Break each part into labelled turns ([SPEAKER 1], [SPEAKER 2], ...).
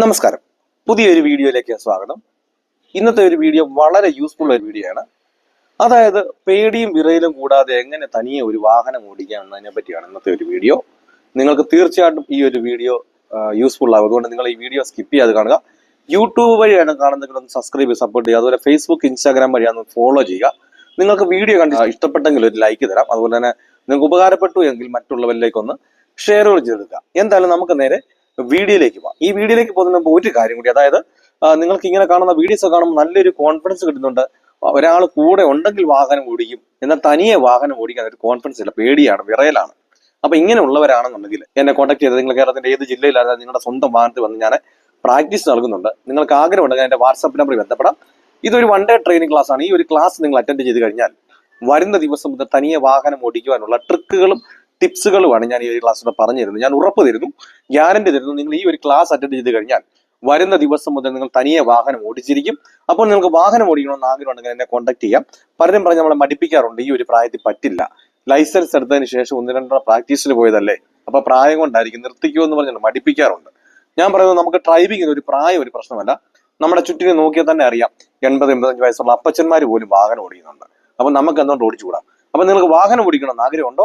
[SPEAKER 1] നമസ്കാരം. പുതിയൊരു വീഡിയോയിലേക്ക് സ്വാഗതം. ഇന്നത്തെ ഒരു വീഡിയോ വളരെ യൂസ്ഫുൾ ഒരു വീഡിയോ ആണ്. അതായത് പേടിയും വിറയിലും കൂടാതെ എങ്ങനെ തനിയെ ഒരു വാഹനം ഓടിക്കാം എന്നതിനെ പറ്റിയാണ് ഇന്നത്തെ ഒരു വീഡിയോ. നിങ്ങൾക്ക് തീർച്ചയായിട്ടും ഈ ഒരു വീഡിയോ യൂസ്ഫുൾ ആകും അതുകൊണ്ട് നിങ്ങൾ ഈ വീഡിയോ സ്കിപ്പ് ചെയ്യാതെ കാണുക. യൂട്യൂബ് വഴിയാണ് കാണുന്നെങ്കിൽ ഒന്ന് സബ്സ്ക്രൈബ് സപ്പോർട്ട് ചെയ്യുക. അതുപോലെ ഫേസ്ബുക്ക് ഇൻസ്റ്റാഗ്രാം വഴിയാണ് ഫോളോ ചെയ്യുക. നിങ്ങൾക്ക് വീഡിയോ കണ്ട് ഇഷ്ടപ്പെട്ടെങ്കിൽ ഒരു ലൈക്ക് തരാം. അതുപോലെ തന്നെ നിങ്ങൾക്ക് ഉപകാരപ്പെട്ടു എങ്കിൽ മറ്റുള്ളവരിലേക്ക് ഒന്ന് ഷെയറുകൾ ചെയ്തെടുക്കുക. എന്തായാലും നമുക്ക് നേരെ വീഡിയോയിലേക്ക് പോകാം. ഈ വീഡിയോയിലേക്ക് പോകുന്നതിന് മുമ്പ് ഒരു കാര്യം കൂടി അതായത് നിങ്ങൾക്ക് ഇങ്ങനെ കാണുന്ന വീഡിയോസ് കാണുമ്പോൾ നല്ലൊരു കോൺഫിഡൻസ് കിട്ടുന്നുണ്ട്. ഒരാൾ കൂടെ ഉണ്ടെങ്കിൽ വാഹനം ഓടിക്കും എന്നാൽ തനിയെ വാഹനം ഓടിക്കാൻ ഒരു കോൺഫിഡൻസ് ഇല്ല പേടിയാണ് വിറയലാണ്. അപ്പൊ ഇങ്ങനെയുള്ളവരാണെന്നുണ്ടെങ്കിൽ എന്നെ കോൺടാക്ട് ചെയ്ത് നിങ്ങൾ കേരളത്തിന്റെ ഏത് ജില്ലയിലായാലും നിങ്ങളുടെ സ്വന്തം വാഹനത്തിൽ വന്ന് ഞാൻ പ്രാക്ടീസ് നൽകുന്നുണ്ട്. നിങ്ങൾക്ക് ആഗ്രഹമുണ്ടെങ്കിൽ എന്റെ വാട്സാപ്പ് നമ്പറിൽ ബന്ധപ്പെടാം. ഇതൊരു വൺ ഡേ ട്രെയിനിങ് ക്ലാസ് ആണ്. ഈ ഒരു ക്ലാസ് നിങ്ങൾ അറ്റൻഡ് ചെയ്ത് കഴിഞ്ഞാൽ വരുന്ന ദിവസം മുതൽ തനിയെ വാഹനം ഓടിക്കുവാനുള്ള ട്രിക്കുകളും ടിപ്സുകളുമാണ് ഞാൻ ഈ ഒരു ക്ലാസ്സിലൂടെ പറഞ്ഞു തരുന്നത്. ഞാൻ ഉറപ്പ് തരുന്നു ഗ്യാരണ്ടി തരുന്നു. നിങ്ങൾ ഈ ഒരു ക്ലാസ് അറ്റൻഡ് ചെയ്ത് കഴിഞ്ഞാൽ വരുന്ന ദിവസം മുതൽ നിങ്ങൾ തനിയെ വാഹനം ഓടിച്ചിരിക്കും. അപ്പോൾ നിങ്ങൾക്ക് വാഹനം ഓടിക്കണമെന്ന് ആഗ്രഹമുണ്ടെങ്കിൽ എന്നെ കോൺടാക്ട് ചെയ്യാം. പലരും പറഞ്ഞ് നമ്മളെ മടിപ്പിക്കാറുണ്ട് ഈ ഒരു പ്രായത്തിൽ പറ്റില്ല. ലൈസൻസ് എടുത്തതിന് ശേഷം ഒന്ന് രണ്ടെണ്ണം പ്രാക്ടീസിന് പോയതല്ലേ? അപ്പൊ പ്രായം കൊണ്ടായിരിക്കും നിർത്തിക്കോ എന്ന് പറഞ്ഞാൽ മടിപ്പിക്കാറുണ്ട്. ഞാൻ പറയുന്നത് നമുക്ക് ഡ്രൈവിംഗിന് ഒരു പ്രായം ഒരു പ്രശ്നമല്ല. നമ്മുടെ ചുറ്റിനെ നോക്കിയാൽ തന്നെ അറിയാം എൺപത് എൺപത്തഞ്ച് വയസ്സുള്ള അപ്പച്ചന്മാർ പോലും വാഹനം ഓടിക്കുന്നുണ്ട്. അപ്പൊ നമുക്ക് എന്തുകൊണ്ട് ഓടിച്ചുകൂടാ? അപ്പൊ നിങ്ങൾക്ക് വാഹനം ഓടിക്കണമെന്ന് ആഗ്രഹമുണ്ടോ?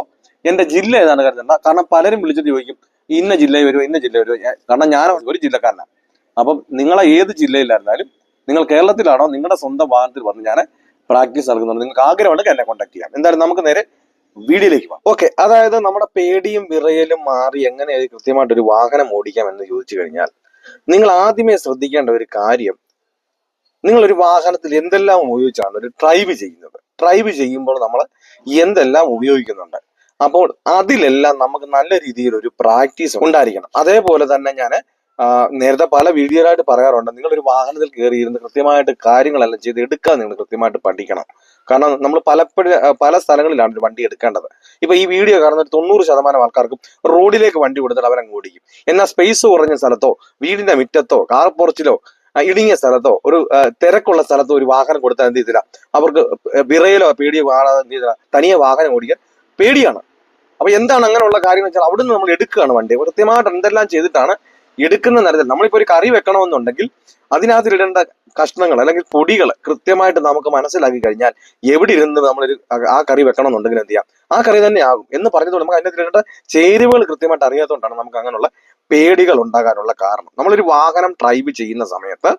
[SPEAKER 1] എന്റെ ജില്ല ഏതാണ് കരുതണ്ട കാരണം പലരും വിളിച്ചിട്ട് ചോദിക്കും ഇന്ന ജില്ലയിൽ വരുമോ ഇന്ന ജില്ല വരുമോ കാരണം ഞാൻ ഒരു ജില്ലക്കാരനാണ്. അപ്പം നിങ്ങളെ ഏത് ജില്ലയിലായിരുന്നാലും നിങ്ങൾ കേരളത്തിലാണോ നിങ്ങളുടെ സ്വന്തം വാഹനത്തിൽ വന്ന് ഞാൻ പ്രാക്ടീസ് നൽകുന്നുണ്ട്. നിങ്ങൾക്ക് ആഗ്രഹമുണ്ടെങ്കിൽ എന്നെ കോൺടാക്ട് ചെയ്യാം. എന്തായാലും നമുക്ക് നേരെ വീഡിയോയിലേക്ക് പോകാം. ഓക്കെ അതായത് നമ്മുടെ പേടിയും വിറയലും മാറി എങ്ങനെ കൃത്യമായിട്ട് ഒരു വാഹനം ഓടിക്കാം എന്ന് ചോദിച്ചു കഴിഞ്ഞാൽ നിങ്ങൾ ആദ്യമേ ശ്രദ്ധിക്കേണ്ട ഒരു കാര്യം നിങ്ങൾ ഒരു വാഹനത്തിൽ എന്തെല്ലാം ഉപയോഗിച്ചാണ് ഒരു ഡ്രൈവ് ചെയ്യുന്നത്? ഡ്രൈവ് ചെയ്യുമ്പോൾ നമ്മൾ എന്തെല്ലാം ഉപയോഗിക്കുന്നുണ്ട്? അപ്പോൾ അതിലെല്ലാം നമുക്ക് നല്ല രീതിയിൽ ഒരു പ്രാക്ടീസ് ഉണ്ടായിരിക്കണം. അതേപോലെ തന്നെ ഞാൻ നേരത്തെ പല വീഡിയോയിലായിട്ട് പറയാറുണ്ട് നിങ്ങൾ ഒരു വാഹനത്തിൽ കയറിയിരുന്ന് കൃത്യമായിട്ട് കാര്യങ്ങളെല്ലാം ചെയ്ത് എടുക്കാൻ നിങ്ങൾ കൃത്യമായിട്ട് പഠിക്കണം. കാരണം നമ്മൾ പലപ്പോഴും പല സ്ഥലങ്ങളിലാണ് വണ്ടി എടുക്കേണ്ടത്. ഇപ്പൊ ഈ വീഡിയോ കാണുന്ന ഒരു തൊണ്ണൂറ് ശതമാനം ആൾക്കാർക്കും റോഡിലേക്ക് വണ്ടി കൊടുത്തിട്ട് അവരങ്ങ് ഓടിക്കും. എന്നാൽ സ്പേസ് കുറഞ്ഞ സ്ഥലത്തോ വീടിന്റെ മുറ്റത്തോ കാർ പോർച്ചിലോ ആ, ഇടുങ്ങിയ സ്ഥലത്തോ ഒരു തിരക്കുള്ള സ്ഥലത്തോ ഒരു വാഹനം കൊടുത്താൽ എന്ത് ചെയ്തില്ല? അവർക്ക് വിറയിലോ പേടിയോ കാണാതെ എന്ത് ചെയ്തില്ല? തനിയെ വാഹനം ഓടിക്കാൻ പേടിയാണ്. അപ്പൊ എന്താണ് അങ്ങനെയുള്ള കാര്യം വെച്ചാൽ അവിടുന്ന് നമ്മൾ എടുക്കുകയാണ് വണ്ടി. കൃത്യമായിട്ട് എന്തെല്ലാം ചെയ്തിട്ടാണ് എടുക്കുന്ന നിരത്തിൽ നമ്മളിപ്പോ ഒരു കറി വെക്കണമെന്നുണ്ടെങ്കിൽ അതിനകത്ത് ഇടേണ്ട കഷ്ണങ്ങൾ അല്ലെങ്കിൽ പൊടികൾ കൃത്യമായിട്ട് നമുക്ക് മനസ്സിലാക്കി കഴിഞ്ഞാൽ എവിടെ ഇരുന്ന് നമ്മളൊരു ആ- കറി വെക്കണം എന്നുണ്ടെങ്കിൽ എന്ത് ചെയ്യാം? ആ കറി തന്നെ ആകും. എന്ന് പറഞ്ഞതുകൊണ്ട് നമുക്ക് അതിനകത്ത് ഇടേണ്ട ചേരുവകൾ കൃത്യമായിട്ട് അറിയാത്തതുകൊണ്ടാണ് നമുക്ക് അങ്ങനെയുള്ള പേടികൾ ഉണ്ടാകാനുള്ള കാരണം. നമ്മളൊരു വാഹനം ഡ്രൈവ് ചെയ്യുന്ന സമയത്ത്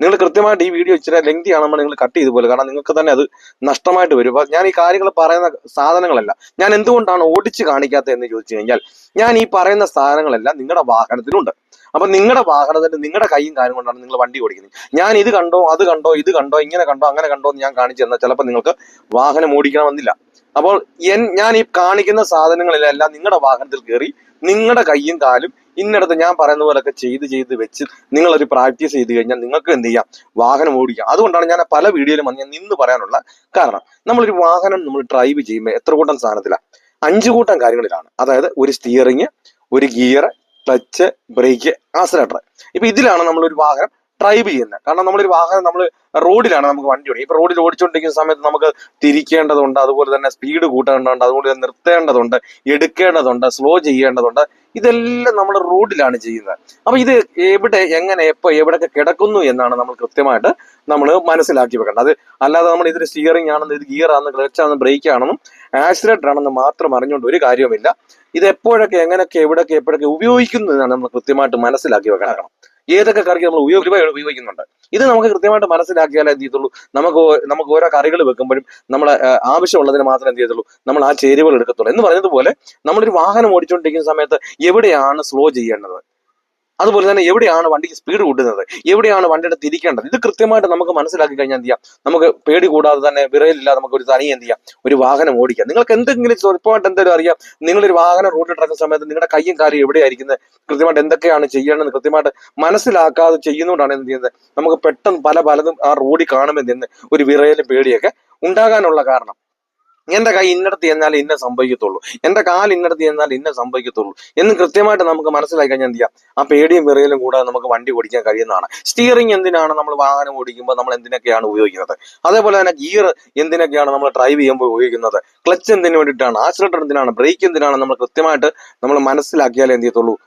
[SPEAKER 1] നിങ്ങൾ കൃത്യമായിട്ട് ഈ വീഡിയോ ഇച്ചിരി ലെങ്തി ആണെന്ന് നിങ്ങൾ കട്ട് ചെയ്തു പോലെ. കാരണം നിങ്ങൾക്ക് തന്നെ അത് നഷ്ടമായിട്ട് വരും. ഞാൻ ഈ കാര്യങ്ങൾ പറയുന്ന സാധനങ്ങളല്ല. ഞാൻ എന്തുകൊണ്ടാണ് ഓടിച്ച് കാണിക്കാത്തത് എന്ന് ചോദിച്ചു കഴിഞ്ഞാൽ ഞാൻ ഈ പറയുന്ന സാധനങ്ങളെല്ലാം നിങ്ങളുടെ വാഹനത്തിലുണ്ട്. അപ്പൊ നിങ്ങളുടെ വാഹനത്തിന് നിങ്ങളുടെ കൈയും കാര്യം കൊണ്ടാണ് നിങ്ങൾ വണ്ടി ഓടിക്കുന്നത്. ഞാൻ ഇത് കണ്ടോ അത് കണ്ടോ ഇത് കണ്ടോ ഇങ്ങനെ കണ്ടോ അങ്ങനെ കണ്ടോ എന്ന് ഞാൻ കാണിച്ചു തന്നാൽ ചിലപ്പോൾ നിങ്ങൾക്ക് വാഹനം ഓടിക്കണമെന്നില്ല. അപ്പോൾ എൻ ഞാൻ ഈ കാണിക്കുന്ന സാധനങ്ങളിലെല്ലാം നിങ്ങളുടെ വാഹനത്തിൽ കയറി നിങ്ങളുടെ കൈയും കാലും ഇന്നിടത്ത് ഞാൻ പറയുന്ന പോലൊക്കെ ചെയ്ത് ചെയ്ത് വെച്ച് നിങ്ങളൊരു പ്രാക്ടീസ് ചെയ്ത് കഴിഞ്ഞാൽ നിങ്ങൾക്ക് എന്ത് ചെയ്യാം? വാഹനം ഓടിക്കാം. അതുകൊണ്ടാണ് ഞാൻ പല വീഡിയോയിലും വന്ന് ഞാൻ നിന്ന് പറയാനുള്ള കാരണം. നമ്മളൊരു വാഹനം നമ്മൾ ഡ്രൈവ് ചെയ്യുമ്പോൾ എത്ര കൂട്ടം സാധനത്തിലാണ് അഞ്ചു കൂട്ടം കാര്യങ്ങളിലാണ്. അതായത് ഒരു സ്റ്റിയറിങ് ഒരു ഗിയർ ക്ലച്ച് ബ്രേക്ക് ആക്സിലേറ്റർ ഇപ്പൊ ഇതിലാണ് നമ്മളൊരു വാഹനം ഡ്രൈവ് ചെയ്യുന്നത്. കാരണം നമ്മളൊരു വാഹനം നമ്മൾ റോഡിലാണ് നമുക്ക് വണ്ടി ഓടിക്കുക. ഇപ്പൊ റോഡിൽ ഓടിച്ചുകൊണ്ടിരിക്കുന്ന സമയത്ത് നമുക്ക് തിരിക്കേണ്ടതുണ്ട് അതുപോലെ തന്നെ സ്പീഡ് കൂട്ടേണ്ടതുണ്ട് അതുപോലെ തന്നെ നിർത്തേണ്ടതുണ്ട് എടുക്കേണ്ടതുണ്ട് സ്ലോ ചെയ്യേണ്ടതുണ്ട്. ഇതെല്ലാം നമ്മൾ റോഡിലാണ് ചെയ്യുന്നത്. അപ്പൊ ഇത് എവിടെ എങ്ങനെ എപ്പോ എവിടെയൊക്കെ കിടക്കുന്നു എന്നാണ് നമ്മൾ കൃത്യമായിട്ട് നമ്മൾ മനസ്സിലാക്കി വെക്കേണ്ടത്. അത് അല്ലാതെ നമ്മൾ ഇതൊരു സ്റ്റിയറിംഗ് ആണെന്ന് ഇത് ഗിയർ ആണെന്ന് ക്ലച്ച് ആണെന്ന് ബ്രേക്ക് ആണെന്നും ആക്സിഡന്റ് ആണെന്ന് മാത്രം അറിഞ്ഞുകൊണ്ട് ഒരു കാര്യവുമില്ല. ഇത് എപ്പോഴൊക്കെ എങ്ങനെയൊക്കെ എവിടെയൊക്കെ എപ്പോഴൊക്കെ ഉപയോഗിക്കുന്നു എന്നാണ് നമ്മൾ കൃത്യമായിട്ട് മനസ്സിലാക്കി വെക്കണം. ഏതൊക്കെ കറിക്ക് നമ്മൾ ഉപയോഗ ഉപയോഗിക്കുന്നുണ്ട്. ഇത് നമുക്ക് കൃത്യമായിട്ട് മനസ്സിലാക്കിയാലേ എന്ത് ചെയ്യത്തുള്ളൂ? നമുക്ക് നമുക്ക് ഓരോ കറികൾ വെക്കുമ്പോഴും നമ്മൾ ആവശ്യമുള്ളതിന് മാത്രമേ എന്ത് ചെയ്യത്തുള്ളൂ? നമ്മൾ ആ ചേരുവകൾ എടുക്കത്തുള്ളൂ. എന്ന് പറഞ്ഞതുപോലെ നമ്മളൊരു വാഹനം ഓടിച്ചുകൊണ്ടിരിക്കുന്ന സമയത്ത് എവിടെയാണ് സ്ലോ ചെയ്യേണ്ടത്? അതുപോലെ തന്നെ എവിടെയാണ് വണ്ടിക്ക് സ്പീഡ് കൂട്ടുന്നത്? എവിടെയാണ് വണ്ടിയുടെ തിരിക്കേണ്ടത്? ഇത് കൃത്യമായിട്ട് നമുക്ക് മനസ്സിലാക്കി കഴിഞ്ഞാൽ എന്ത് ചെയ്യാം? നമുക്ക് പേടി കൂടാതെ തന്നെ വിറയിലില്ലാതെ നമുക്ക് ഒരു തനിയെ എന്ത് ചെയ്യാം? ഒരു വാഹനം ഓടിക്കാം. നിങ്ങൾക്ക് എന്തെങ്കിലും സ്വല്പമായിട്ട് എന്തെങ്കിലും അറിയാം? നിങ്ങളൊരു വാഹനം റോഡിൽ ഇറക്കുന്ന സമയത്ത് നിങ്ങളുടെ കയ്യും കാര്യം എവിടെയായിരിക്കുന്നത്? കൃത്യമായിട്ട് എന്തൊക്കെയാണ് ചെയ്യേണ്ടത് കൃത്യമായിട്ട് മനസ്സിലാക്കാതെ ചെയ്യുന്നതുകൊണ്ടാണ് എന്ത് ചെയ്യുന്നത്? നമുക്ക് പെട്ടെന്ന് പല പലതും ആ റോഡിൽ കാണുമ്പോൾ നിന്ന് ഒരു വിറയലും പേടിയൊക്കെ ഉണ്ടാകാനുള്ള കാരണം. എന്റെ കൈ ഇന്നടത്ത് ചെന്നാൽ ഇന്ന സംഭവിക്കത്തുള്ളൂ. എന്റെ കാൽ ഇന്നടത്ത് ചെന്നാൽ ഇന്ന സംഭവിക്കത്തുള്ളൂ. എന്ന് കൃത്യമായിട്ട് നമുക്ക് മനസ്സിലാക്കി കഴിഞ്ഞാൽ എന്ത് ചെയ്യാം? ആ പേടിയും വിറയലും കൂടാതെ നമുക്ക് വണ്ടി ഓടിക്കാൻ കഴിയുന്നതാണ്. സ്റ്റിയറിംഗ് എന്തിനാണ് നമ്മൾ വാഹനം ഓടിക്കുമ്പോൾ നമ്മൾ എന്തിനൊക്കെയാണ് ഉപയോഗിക്കുന്നത്? അതേപോലെ തന്നെ ഗിയർ എന്തിനൊക്കെയാണ് നമ്മൾ ഡ്രൈവ് ചെയ്യുമ്പോൾ ഉപയോഗിക്കുന്നത്? ക്ലച്ച് എന്തിനു വേണ്ടിയിട്ടാണ്? ആക്സിലേറ്റർ എന്തിനാണ്? ബ്രേക്ക് എന്തിനാണ്? നമ്മൾ കൃത്യമായിട്ട് നമ്മൾ മനസ്സിലാക്കിയാലേ എന്ത് ചെയ്യത്തുള്ളൂ?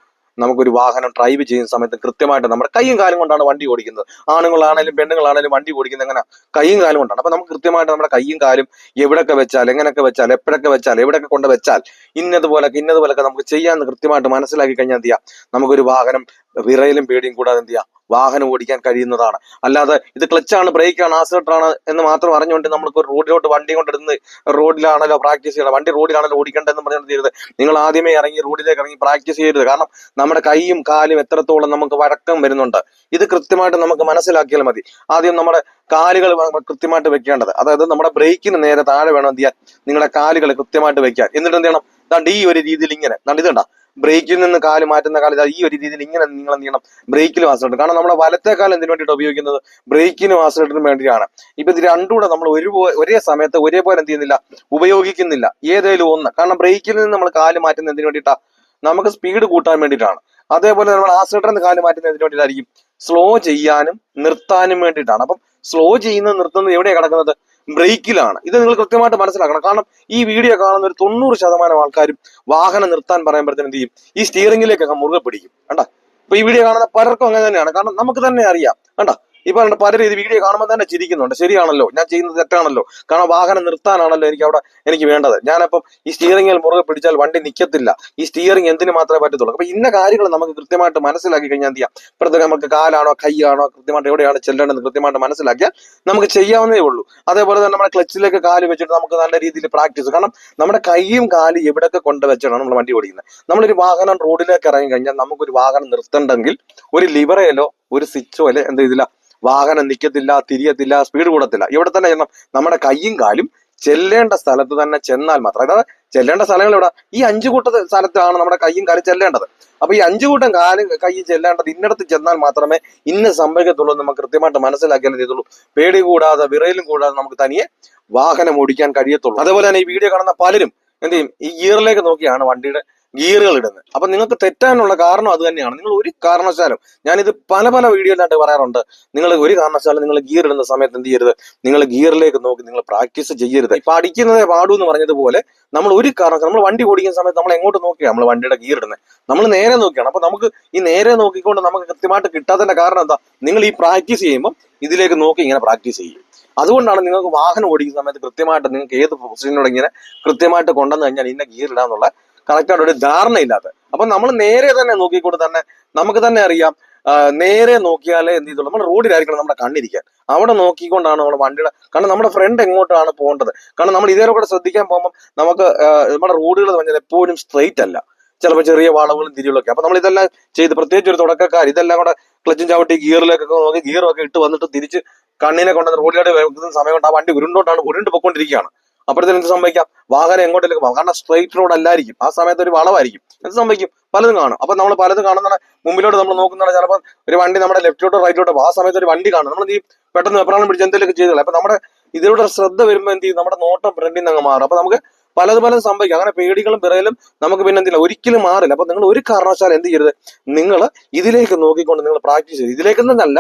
[SPEAKER 1] നമുക്കൊരു വാഹനം ഡ്രൈവ് ചെയ്യുന്ന സമയത്ത് കൃത്യമായിട്ട് നമ്മുടെ കൈയും കാലും കൊണ്ടാണ് വണ്ടി ഓടിക്കുന്നത്. ആണുങ്ങളാണേലും പെണ്ണുങ്ങളാണേലും വണ്ടി ഓടിക്കുന്നത് എങ്ങനെ? കൈയും കാലും കൊണ്ടാണ്. അപ്പൊ നമുക്ക് കൃത്യമായിട്ട് നമ്മുടെ കൈയും കാലും എവിടെയൊക്കെ വെച്ചാൽ എങ്ങനെയൊക്കെ വെച്ചാൽ എപ്പോഴൊക്കെ വെച്ചാൽ എവിടെയൊക്കെ കൊണ്ട് വെച്ചാൽ ഇന്നതുപോലൊക്കെ ഇന്നതുപോലൊക്കെ നമുക്ക് ചെയ്യാമെന്ന് കൃത്യമായിട്ട് മനസ്സിലാക്കി കഴിഞ്ഞാൽ എന്ത് ചെയ്യാം? നമുക്കൊരു വാഹനം വിറയിലും പേടിയും കൂടാതെ എന്ത് ചെയ്യാം? വാഹനം ഓടിക്കാൻ കഴിയുന്നതാണ്. അല്ലാതെ ഇത് ക്ലച്ചാണ് ബ്രേക്കാണ് ആക്സിലേറ്ററാണ് എന്ന് മാത്രം അറിഞ്ഞുകൊണ്ട് നമുക്ക് ഒരു റോഡിലോട്ട് വണ്ടി കൊണ്ടിരുന്ന് റോഡിലാണല്ലോ പ്രാക്ടീസ് ചെയ്യണം വണ്ടി റോഡിലാണല്ലോ ഓടിക്കേണ്ടതെന്ന് പറഞ്ഞുകൊണ്ട് ചെയ്യരുത്. നിങ്ങൾ ആദ്യമേ ഇറങ്ങി റോഡിലേക്ക് ഇറങ്ങി പ്രാക്ടീസ് ചെയ്യരുത്. കാരണം നമ്മുടെ കൈയും കാലും എത്രത്തോളം നമുക്ക് വഴക്കം വരുന്നുണ്ട് ഇത് കൃത്യമായിട്ട് നമുക്ക് മനസ്സിലാക്കിയാൽ മതി. ആദ്യം നമ്മുടെ കാലുകൾ കൃത്യമായിട്ട് വെക്കേണ്ടത്. അതായത് നമ്മുടെ ബ്രേക്കിന് നേരെ താഴെ വേണം എന്ത് ചെയ്യാൻ? നിങ്ങളുടെ കാലുകൾ കൃത്യമായിട്ട് വെക്കാൻ. എന്നിട്ട് എന്ത് ചെയ്യണം? ഈ ഒരു രീതിയിൽ ഇങ്ങനെ ഇതുണ്ടാ ബ്രേക്കിൽ നിന്ന് കാൽ മാറ്റുന്ന കാലത്ത് ഈ ഒരു രീതിയിൽ ഇങ്ങനെ നിങ്ങൾ എന്ത് ചെയ്യണം ബ്രേക്കിലും ആസിലേറ്റർ കാരണം നമ്മുടെ വലത്തെ കാലം എന്തിനു വേണ്ടിയിട്ട് ഉപയോഗിക്കുന്നത്? ബ്രേക്കിനും ആസിലേറ്ററിനും വേണ്ടിയാണ് ഇപ്പൊ ഇത് രണ്ടും കൂടെ നമ്മൾ ഒരു ഒരേ സമയത്ത് ഒരേപോലെ എന്ത് ചെയ്യുന്നില്ല? ഉപയോഗിക്കുന്നില്ല. ഏതേലും ഒന്ന്. കാരണം ബ്രേക്കിൽ നിന്ന് നമ്മൾ കാൽ മാറ്റുന്ന എന്തിനു വേണ്ടിയിട്ടാ? നമുക്ക് സ്പീഡ് കൂട്ടാൻ വേണ്ടിയിട്ടാണ്. അതേപോലെ നമ്മൾ ആസിലേറ്ററിൽ നിന്ന് കാൽ മാറ്റുന്ന എന്തിനു വേണ്ടിയിട്ടായിരിക്കും? സ്ലോ ചെയ്യാനും നിർത്താനും വേണ്ടിയിട്ടാണ്. അപ്പം സ്ലോ ചെയ്യുന്നത് നിർത്തുന്നത് എവിടെയാണ് കിടക്കുന്നത്? ബ്രേക്കിലാണ്. ഇത് നിങ്ങൾ കൃത്യമായിട്ട് മനസ്സിലാക്കണം. കാരണം ഈ വീഡിയോ കാണുന്ന ഒരു തൊണ്ണൂറ് ശതമാനം ആൾക്കാരും വാഹനം നിർത്താൻ പറയുമ്പോഴത്തേനും എന്ത് ചെയ്യും? ഈ സ്റ്റിയറിംഗിലേക്കൊക്കെ മുറുകെ പിടിക്കും. കണ്ട? ഇപ്പൊ ഈ വീഡിയോ കാണുന്ന പലർക്കും അങ്ങനെ തന്നെയാണ്. കാരണം നമുക്ക് തന്നെ അറിയാം. കണ്ട? ഇപ്പൊ പലരും ഇത് വീഡിയോ കാണുമ്പോൾ തന്നെ ചിരിക്കുന്നുണ്ട്. ശരിയാണല്ലോ ഞാൻ ചെയ്യുന്നത് തെറ്റാണല്ലോ. കാരണം വാഹനം നിർത്താനാണല്ലോ എനിക്ക് അവിടെ എനിക്ക് വേണ്ടത്. ഞാനപ്പം ഈ സ്റ്റിയറിംഗിൽ മുറുകെ പിടിച്ചാൽ വണ്ടി നിൽക്കത്തില്ല ഈ സ്റ്റിയറിംഗ് എന്തിനു മാത്രമേ പറ്റത്തുള്ളൂ. അപ്പൊ ഇന്ന കാര്യങ്ങൾ നമുക്ക് കൃത്യമായിട്ട് മനസ്സിലാക്കി കഴിഞ്ഞാൽ എന്ത് ചെയ്യാം ഇപ്പോഴത്തെ നമുക്ക് കാലാണോ കൈയാണോ കൃത്യമായിട്ട് എവിടെയാണ് ചെല്ലേണ്ടത് കൃത്യമായിട്ട് മനസ്സിലാക്കിയാൽ നമുക്ക് ചെയ്യാവുന്നേ ഉള്ളൂ. അതേപോലെ തന്നെ നമ്മുടെ ക്ലച്ചിലേക്ക് കാൽ വെച്ചിട്ട് നമുക്ക് നല്ല രീതിയിൽ പ്രാക്ടീസ് കാരണം നമ്മുടെ കൈയും കാലും എവിടെയൊക്കെ കൊണ്ട് വെച്ചാണ് നമ്മൾ വണ്ടി ഓടിക്കുന്നത്. നമ്മളൊരു വാഹനം റോഡിലേക്ക് ഇറങ്ങി കഴിഞ്ഞാൽ നമുക്കൊരു വാഹനം നിർത്തണ്ടെങ്കിൽ ഒരു ലിവറയിലോ ഒരു സ്വിച്ചോ അല്ലെ എന്ത് ചെയ്തില്ല വാഹനം നിൽക്കത്തില്ല തിരിയത്തില്ല സ്പീഡ് കൂടത്തില്ല. ഇവിടെ തന്നെ നമ്മുടെ കൈയും കാലും ചെല്ലേണ്ട സ്ഥലത്ത് തന്നെ ചെന്നാൽ മാത്രം. അതായത് ചെല്ലേണ്ട സ്ഥലങ്ങൾ ഇവിടെ ഈ അഞ്ചു കൂട്ട സ്ഥലത്താണ് നമ്മുടെ കൈയും കാലും ചെല്ലേണ്ടത്. അപ്പൊ ഈ അഞ്ചു കൂട്ടം കാലും കൈയും ചെല്ലേണ്ടത് ഇന്നിടത്ത് ചെന്നാൽ മാത്രമേ ഇന്ന് സംഭവിക്കത്തുള്ളൂ നമുക്ക് കൃത്യമായിട്ട് മനസ്സിലാക്കാൻ ചെയ്തുള്ളൂ പേടി കൂടാതെ വിറയിലും കൂടാതെ നമുക്ക് തനിയെ വാഹനം ഓടിക്കാൻ കഴിയത്തുള്ളൂ. അതേപോലെ തന്നെ ഈ വീഡിയോ കാണുന്ന പലരും എന്ത് ചെയ്യും? ഈ ഗിയറിലേക്ക് നോക്കിയാണ് വണ്ടിയുടെ ഗിയറുകൾ ഇടുന്നത്. അപ്പൊ നിങ്ങൾക്ക് തെറ്റാനുള്ള കാരണം അത് തന്നെയാണ്. നിങ്ങൾ ഒരു കാരണവശാലും ഞാനിത് പല പല വീഡിയോയിലായിട്ട് പറയാറുണ്ട്. നിങ്ങൾ ഒരു കാരണവശാലും നിങ്ങൾ ഗിയർ ഇടുന്ന സമയത്ത് എന്ത് ചെയ്യരുത്? നിങ്ങൾ ഗിയറിലേക്ക് നോക്കി നിങ്ങൾ പ്രാക്ടീസ് ചെയ്യരുത്. ഇപ്പൊ അടിക്കുന്നതേ പാടൂ എന്ന് പറഞ്ഞതുപോലെ നമ്മൾ ഒരു കാരണം നമ്മൾ വണ്ടി ഓടിക്കുന്ന സമയത്ത് നമ്മൾ എങ്ങോട്ട് നോക്കിയാണ് നമ്മൾ വണ്ടിയുടെ ഗിയർ ഇടുന്നത്? നമ്മൾ നേരെ നോക്കിയാണ്. അപ്പൊ നമുക്ക് ഈ നേരെ നോക്കിക്കൊണ്ട് നമുക്ക് കൃത്യമായിട്ട് കിട്ടാത്തതിന്റെ കാരണം എന്താ? നിങ്ങൾ ഈ പ്രാക്ടീസ് ചെയ്യുമ്പോൾ ഇതിലേക്ക് നോക്കി ഇങ്ങനെ പ്രാക്ടീസ് ചെയ്യും. അതുകൊണ്ടാണ് നിങ്ങൾക്ക് വാഹനം ഓടിക്കുന്ന സമയത്ത് കൃത്യമായിട്ട് നിങ്ങൾക്ക് ഏത് പൊസിഷനോട് ഇങ്ങനെ കൃത്യമായിട്ട് കൊണ്ടുവന്ന് കഴിഞ്ഞാൽ ഇന്ന ഗിയർ ഇടാന്നുള്ള കറക്റ്റായിട്ട് ഒരു ധാരണയില്ലാത്ത അപ്പൊ നമ്മൾ നേരെ തന്നെ നോക്കിക്കൊണ്ട് തന്നെ നമുക്ക് തന്നെ അറിയാം നേരെ നോക്കിയാലേ എന്ത് ചെയ്തുള്ളൂ നമ്മൾ റോഡിലായിരിക്കണം നമ്മുടെ കണ്ണിരിക്കാൻ. അവിടെ നോക്കിക്കൊണ്ടാണ് നമ്മൾ വണ്ടിയുടെ കാരണം നമ്മുടെ ഫ്രണ്ട് എങ്ങോട്ടാണ് പോകേണ്ടത്? കാരണം നമ്മൾ ഇതേ കൂടെ ശ്രദ്ധിക്കാൻ പോകുമ്പോൾ നമുക്ക് നമ്മുടെ റോഡുകൾ എന്ന് പറഞ്ഞാൽ എപ്പോഴും സ്ട്രെയിറ്റ് അല്ല. ചിലപ്പോൾ ചെറിയ വളവുകളും തിരിവുകളൊക്കെ. അപ്പൊ നമ്മൾ ഇതെല്ലാം ചെയ്ത് പ്രത്യേകിച്ച് ഒരു തുടക്കക്കാർ ഇതെല്ലാം കൂടെ ക്ലച്ചും ചവിട്ടി ഗിയറിലേക്കൊക്കെ നോക്കി ഗിയറൊക്കെ ഇട്ട് വന്നിട്ട് തിരിച്ച് കണ്ണിനെ കൊണ്ടുവന്ന് റോഡിലോട്ട് വെക്കുന്ന സമയം കൊണ്ട് ആ വണ്ടി ഉരുണ്ടോട്ടാണ് ഉരുണ്ട് പൊക്കോണ്ടിരിക്കുകയാണ് അപ്പോഴത്തേനും എന്ത് സംഭവിക്കാം? വാഹനം എങ്ങോട്ടേക്ക് പോകാം. കാരണം സ്ട്രെയിറ്റ് റോഡ് അല്ലായിരിക്കും. ആ സമയത്ത് ഒരു വളവായിരിക്കും. എന്ത് സംഭവിക്കും? പലതും കാണും. അപ്പൊ നമ്മൾ പലതും കാണുന്ന മുമ്പിലോട്ട് നമ്മൾ നോക്കുന്നതാണ് ചിലപ്പോൾ ഒരു വണ്ടി നമ്മുടെ ലെഫ്റ്റിലോട്ടോ റൈറ്റിലോട്ടോ ആ സമയത്ത് ഒരു വണ്ടി കാണും. നമ്മൾ ഈ പെട്ടെന്ന് എപ്പോഴാണ് പിടിച്ച് എന്തെങ്കിലുമൊക്കെ ചെയ്തോളൂ അപ്പൊ നമ്മുടെ ഇതിലൂടെ ശ്രദ്ധ വരുമ്പോൾ എന്ത് ചെയ്യും? നമ്മുടെ നോട്ടം ഫ്രണ്ടിൽ നിന്ന് അങ്ങ് മാറും. അപ്പൊ നമുക്ക് പലത് പലതും സംഭവിക്കും. അങ്ങനെ പേടികളും പിറയിലും നമുക്ക് പിന്നെ എന്തില്ല? ഒരിക്കലും മാറില്ല. അപ്പൊ നിങ്ങൾ ഒരു കാരണവശാലും എന്ത് ചെയ്യരുത്? നിങ്ങൾ ഇതിലേക്ക് നോക്കിക്കൊണ്ട് നിങ്ങൾ പ്രാക്ടീസ് ചെയ്ത് ഇതിലേക്ക് നിന്നല്ല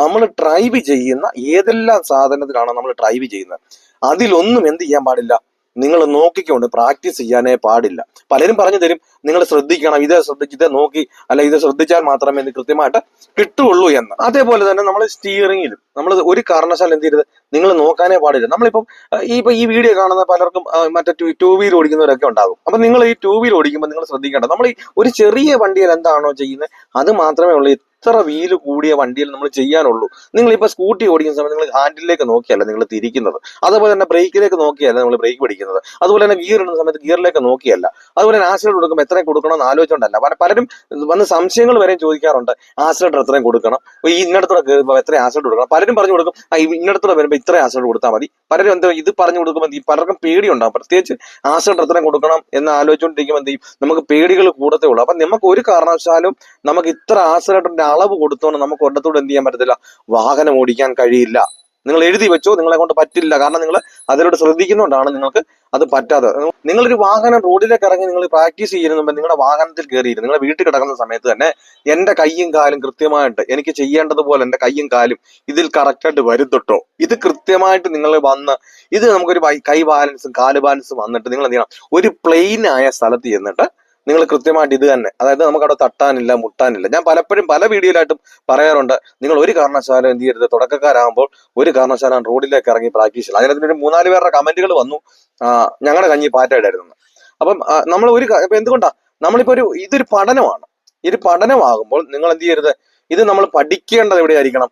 [SPEAKER 1] നമ്മൾ ഡ്രൈവ് ചെയ്യുന്ന ഏതെല്ലാം സാധനത്തിലാണോ നമ്മൾ ഡ്രൈവ് ചെയ്യുന്നത്. അതിലൊന്നും എന്ത് ചെയ്യാൻ പാടില്ല. നിങ്ങൾ നോക്കിക്കൊണ്ട് പ്രാക്ടീസ് ചെയ്യാനേ പാടില്ല. പലരും പറഞ്ഞു തരും നിങ്ങൾ ശ്രദ്ധിക്കണം ഇത് ശ്രദ്ധിച്ച് ഇതേ നോക്കി അല്ല ഇത് ശ്രദ്ധിച്ചാൽ മാത്രമേ ഇത് കൃത്യമായിട്ട് കിട്ടുള്ളൂ എന്ന്. അതേപോലെ തന്നെ നമ്മൾ സ്റ്റിയറിംഗിലും നമ്മൾ ഒരു കാരണവശാലും എന്ത് ചെയ്യരുത് നിങ്ങൾ നോക്കാനേ പാടില്ല. നമ്മളിപ്പം ഈ ഇപ്പൊ ഈ വീഡിയോ കാണുന്ന പലർക്കും മറ്റേ ടൂ വീലർ ഓടിക്കുന്നവരൊക്കെ ഉണ്ടാകും. അപ്പൊ നിങ്ങൾ ഈ ടൂ വീലർ ഓടിക്കുമ്പോൾ നിങ്ങൾ ശ്രദ്ധിക്കേണ്ട നമ്മൾ ഈ ഒരു ചെറിയ വണ്ടിയിൽ എന്താണോ ചെയ്യുന്നത് അത് മാത്രമേ ഉള്ളൂ. ഇത്ര വീൽ കൂടിയ വണ്ടിയിൽ നമ്മൾ ചെയ്യാനുള്ളൂ. നിങ്ങൾ ഇപ്പൊ സ്കൂട്ടി ഓടിക്കുന്ന സമയത്ത് നിങ്ങൾ ഹാൻഡിലേക്ക് നോക്കിയല്ല നിങ്ങൾ തിരിക്കുന്നത്? അതുപോലെ തന്നെ ബ്രേക്കിലേക്ക് നോക്കിയല്ല നമ്മൾ ബ്രേക്ക് പിടിക്കുന്നത്? അതുപോലെ തന്നെ ഗിയർ ഇടുന്ന സമയത്ത് ഗിയറിലേക്ക് നോക്കിയല്ല. അതുപോലെ തന്നെ ആശ്രയം കൊടുക്കുമ്പോൾ എത്രയും കൊടുക്കണമെന്ന് ആലോചിച്ചുകൊണ്ടല്ല പല- പലരും വന്ന് സംശയങ്ങൾ വരെയും ചോദിക്കാറുണ്ട്. ആശ്രയം എത്രയും കൊടുക്കണം? ഈ ഇന്നടത്തൂടെ കയറുമ്പോൾ എത്ര ആക്സിലേറ്റർ കൊടുക്കണം? പലരും പറഞ്ഞു കൊടുക്കും ഇന്നടത്തൂടെ വരുമ്പോൾ ഇത്ര ആക്സിലേറ്റർ കൊടുത്താൽ മതി. പലരും എന്താ ഇത് പറഞ്ഞു കൊടുക്കുമ്പോൾ ഈ പലർക്കും പേടിയുണ്ടാകും പ്രത്യേകിച്ച് ആക്സിലേറ്റർ എത്ര കൊടുക്കണം എന്ന് ആലോചിച്ചുകൊണ്ടിരിക്കുമ്പോൾ എന്ത് ചെയ്യും? നമുക്ക് പേടികൾ കൂടത്തേ ഉള്ളൂ. അപ്പൊ നമുക്ക് ഒരു കാരണവശാലും നമുക്ക് ഇത്ര ആക്സിലേറ്ററിന്റെ അളവ് കൊടുത്തോണ്ട് നമുക്ക് ഒരിടത്തൂടെ എന്ത് ചെയ്യാൻ പറ്റത്തില്ല? വാഹനം ഓടിക്കാൻ കഴിയില്ല. നിങ്ങൾ എഴുതി വെച്ചോ നിങ്ങളെ കൊണ്ട് പറ്റില്ല. കാരണം നിങ്ങൾ അതിലോട്ട് ശ്രദ്ധിക്കുന്നുകൊണ്ടാണ് നിങ്ങൾക്ക് അത് പറ്റാതെ നിങ്ങളൊരു വാഹനം റോഡിലേക്ക് ഇറങ്ങി നിങ്ങൾ പ്രാക്ടീസ് ചെയ്യുന്ന മുമ്പ് നിങ്ങളുടെ വാഹനത്തിൽ കയറിയിരുന്നു. നിങ്ങളുടെ വീട്ടിൽ കിടക്കുന്ന സമയത്ത് തന്നെ എന്റെ കൈയും കാലും കൃത്യമായിട്ട് എനിക്ക് ചെയ്യേണ്ടതുപോലെ എന്റെ കൈയും കാലും ഇതിൽ കറക്റ്റായിട്ട് വരുത്തട്ടോ ഇത് കൃത്യമായിട്ട് നിങ്ങൾ വന്ന് ഇത് നമുക്കൊരു കൈ ബാലൻസും കാൽ ബാലൻസും വന്നിട്ട് നിങ്ങൾ എന്ത് ചെയ്യണം? ഒരു പ്ലെയിൻ ആയ സ്ഥലത്ത് ചെന്നിട്ട് നിങ്ങൾ കൃത്യമായിട്ട് ഇത് തന്നെ. അതായത് നമുക്ക് അവിടെ തട്ടാനില്ല മുട്ടാനില്ല. ഞാൻ പലപ്പോഴും പല വീഡിയോയിലായിട്ടും പറയാറുണ്ട് നിങ്ങൾ ഒരു കാരണവശാലും എന്ത് ചെയ്യരുത്. തുടക്കക്കാരാകുമ്പോൾ ഒരു കാരണവശാലും റോഡിലേക്ക് ഇറങ്ങി പ്രാക്ടീസ് ചെയ്യണം അതിനകത്ത് ഒരു മൂന്നാൽ പേരുടെ കമന്റുകൾ വന്നു. ഞങ്ങളെ ഞങ്ങളുടെ കഞ്ഞി പാറ്റയിടായിരുന്നു അപ്പം നമ്മൾ ഒരു എന്തുകൊണ്ടാ? നമ്മളിപ്പോ ഒരു ഇതൊരു പഠനമാണ്. ഇത് പഠനമാകുമ്പോൾ നിങ്ങൾ എന്ത് ചെയ്യരുത്? ഇത് നമ്മൾ പഠിക്കേണ്ടത് എവിടെയായിരിക്കണം?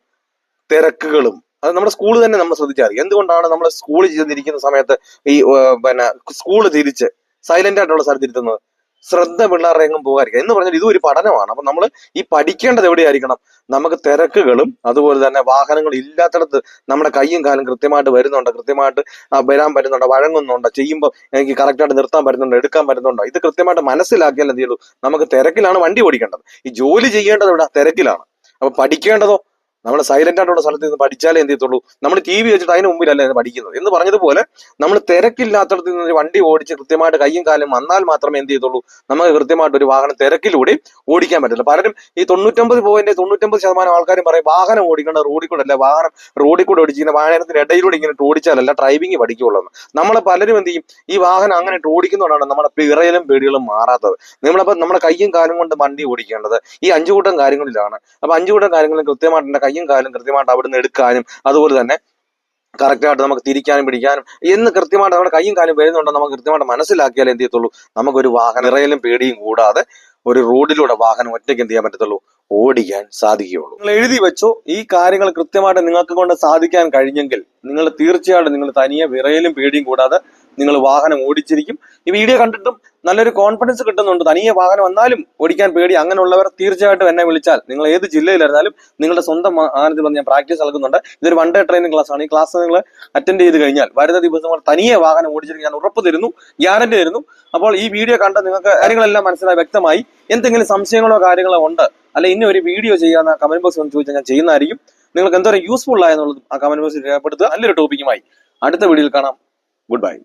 [SPEAKER 1] തിരക്കുകളും. അത് നമ്മുടെ സ്കൂൾ തന്നെ നമ്മൾ ശ്രദ്ധിച്ചാൽ. എന്തുകൊണ്ടാണ് നമ്മൾ സ്കൂളിൽ ചെന്നിരിക്കുന്ന സമയത്ത് ഈ പിന്നെ സ്കൂൾ തിരിച്ച് സൈലന്റ് ആയിട്ടുള്ള സ്ഥലത്ത് ഇരുത്തുന്നത്? ശ്രദ്ധ പിള്ളേരുടെ എങ്ങും പോകാതിരിക്കുക എന്ന് പറഞ്ഞാൽ ഇതും ഒരു പഠനമാണ്. അപ്പൊ നമ്മൾ ഈ പഠിക്കേണ്ടത് എവിടെയായിരിക്കണം? നമുക്ക് തിരക്കുകളും അതുപോലെ തന്നെ വാഹനങ്ങൾ ഇല്ലാത്തടത്ത് നമ്മുടെ കൈയും കാലും കൃത്യമായിട്ട് വരുന്നുണ്ട്? കൃത്യമായിട്ട് വരാൻ പറ്റുന്നുണ്ടോ? വഴങ്ങുന്നുണ്ടോ? ചെയ്യുമ്പോൾ എനിക്ക് കറക്റ്റായിട്ട് നിർത്താൻ പറ്റുന്നുണ്ടോ? എടുക്കാൻ പറ്റുന്നുണ്ടോ? ഇത് കൃത്യമായിട്ട് മനസ്സിലാക്കിയാൽ എന്ത് ചെയ്യുള്ളൂ? നമുക്ക് തിരക്കിലാണ് വണ്ടി ഓടിക്കേണ്ടത്. ഈ ജോലി ചെയ്യേണ്ടത് ഇവിടെ തിരക്കിലാണ്. അപ്പൊ പഠിക്കേണ്ടതോ നമ്മൾ സൈലന്റ് ആയിട്ടുള്ള സ്ഥലത്ത് നിന്ന് പഠിച്ചാലേ എന്ത് ചെയ്യത്തുള്ളൂ? നമ്മൾ ടി വി വെച്ചിട്ട് അതിന് മുമ്പിലല്ല പഠിക്കുന്നത്. എന്ന് പറഞ്ഞതുപോലെ നമ്മൾ തിരക്കില്ലാത്തടത്ത് നിന്ന് വണ്ടി ഓടിച്ച് കൃത്യമായിട്ട് കയ്യും കാലും വന്നാൽ മാത്രമേ എന്ത് ചെയ്യത്തുള്ളൂ? നമുക്ക് കൃത്യമായിട്ട് ഒരു വാഹനം തിരക്കിലൂടെ ഓടിക്കാൻ പറ്റില്ല പലരും ഈ തൊണ്ണൂറ്റൊമ്പത് പോയിന്റ് തൊണ്ണൂറ്റൊമ്പത് ശതമാനം ആൾക്കാരും പറയും വാഹനം ഓടിക്കേണ്ട റോഡിൽ കൂടെ അല്ല വാഹനം റോഡിൽ കൂടെ ഓടിച്ചിങ്ങനെ വാഹനത്തിന്റെ ഇടയിലൂടെ ഇങ്ങനെ ഓടിച്ചാലല്ല ഡ്രൈവിംഗ് പഠിക്കുള്ളൂ നമ്മൾ പലരും എന്ത് ചെയ്യും? ഈ വാഹനം അങ്ങനെ ഓടിക്കുന്നതുകൊണ്ടാണ് നമ്മുടെ പിറയിലും പേടികളും മാറാത്തത്. നമ്മളപ്പോ നമ്മുടെ കയ്യും കാലും കൊണ്ട് വണ്ടി ഓടിക്കേണ്ടത് ഈ അഞ്ചു കൂട്ടം കാര്യങ്ങളിലാണ്. അപ്പൊ അഞ്ചു കൂട്ടം കാര്യങ്ങളിൽ കൃത്യമായിട്ട് എന്റെ കയ്യും കാലും കൃത്യമായിട്ട് അവിടുന്ന് എടുക്കാനും അതുപോലെ തന്നെ കറക്റ്റായിട്ട് നമുക്ക് തിരിക്കാനും പിടിക്കാനും എന്ന് കൃത്യമായിട്ട് നമ്മുടെ കയ്യും കാലും വരുന്നുണ്ടോ നമുക്ക് കൃത്യമായിട്ട് മനസ്സിലാക്കിയാലേ എന്ത് ചെയ്യത്തുള്ളൂ? നമുക്കൊരു വാഹന നിറയിലും പേടിയും കൂടാതെ ഒരു റോഡിലൂടെ വാഹനം ഒറ്റയ്ക്ക് എന്ത് ചെയ്യാൻ പറ്റത്തുള്ളൂ? ഓടിക്കാൻ സാധിക്കുകയുള്ളൂ. നിങ്ങൾ എഴുതി വെച്ചോ. ഈ കാര്യങ്ങൾ കൃത്യമായിട്ട് നിങ്ങൾക്ക് കൊണ്ട് സാധിക്കാൻ കഴിഞ്ഞെങ്കിൽ നിങ്ങൾ തീർച്ചയായിട്ടും നിങ്ങൾ തനിയെ വിറയലും പേടിയും കൂടാതെ നിങ്ങൾ വാഹനം ഓടിച്ചിരിക്കും. ഈ വീഡിയോ കണ്ടിട്ടും നല്ലൊരു കോൺഫിഡൻസ് കിട്ടുന്നുണ്ട്. തനിയെ വാഹനം വന്നാലും ഓടിക്കാൻ പേടി. അങ്ങനെയുള്ളവർ തീർച്ചയായിട്ടും എന്നെ വിളിച്ചാൽ. നിങ്ങൾ ഏത് ജില്ലയിലായിരുന്നാലും നിങ്ങളുടെ സ്വന്തം വാഹനത്തിൽ വന്ന് ഞാൻ പ്രാക്ടീസ് നൽകുന്നുണ്ട് ഇതൊരു വൺ ഡേ ട്രെയിനിങ് ക്ലാസ് ആണ്. ഈ ക്ലാസ് നിങ്ങൾ അറ്റൻഡ് ചെയ്ത് കഴിഞ്ഞാൽ വരുന്ന ദിവസങ്ങൾ തനിയെ വാഹനം ഓടിച്ചിരിക്കും ഞാൻ ഉറപ്പ് തരുന്നു ഗ്യാരണ്ടി തരുന്നു. അപ്പോൾ ഈ വീഡിയോ കണ്ട് നിങ്ങൾക്ക് കാര്യങ്ങളെല്ലാം മനസ്സിലായി വ്യക്തമായി. എന്തെങ്കിലും സംശയങ്ങളോ കാര്യങ്ങളോ ഉണ്ട് അല്ലെ ഇനി ഒരു വീഡിയോ ചെയ്യാന്ന് കമന്റ് ബോക്സ് ഒന്ന് ചോദിച്ചാൽ ഞാൻ ചെയ്യുന്നതായിരിക്കും. നിങ്ങൾക്ക് എന്തോരം യൂസ്ഫുൾ ആയെന്നുള്ളത് ആ കമന്റ് ബോക്സിൽ രേഖപ്പെടുത്തുക. നല്ലൊരു ടോപ്പിക്കുമായി അടുത്ത വീഡിയോയിൽ കാണാം. Good bye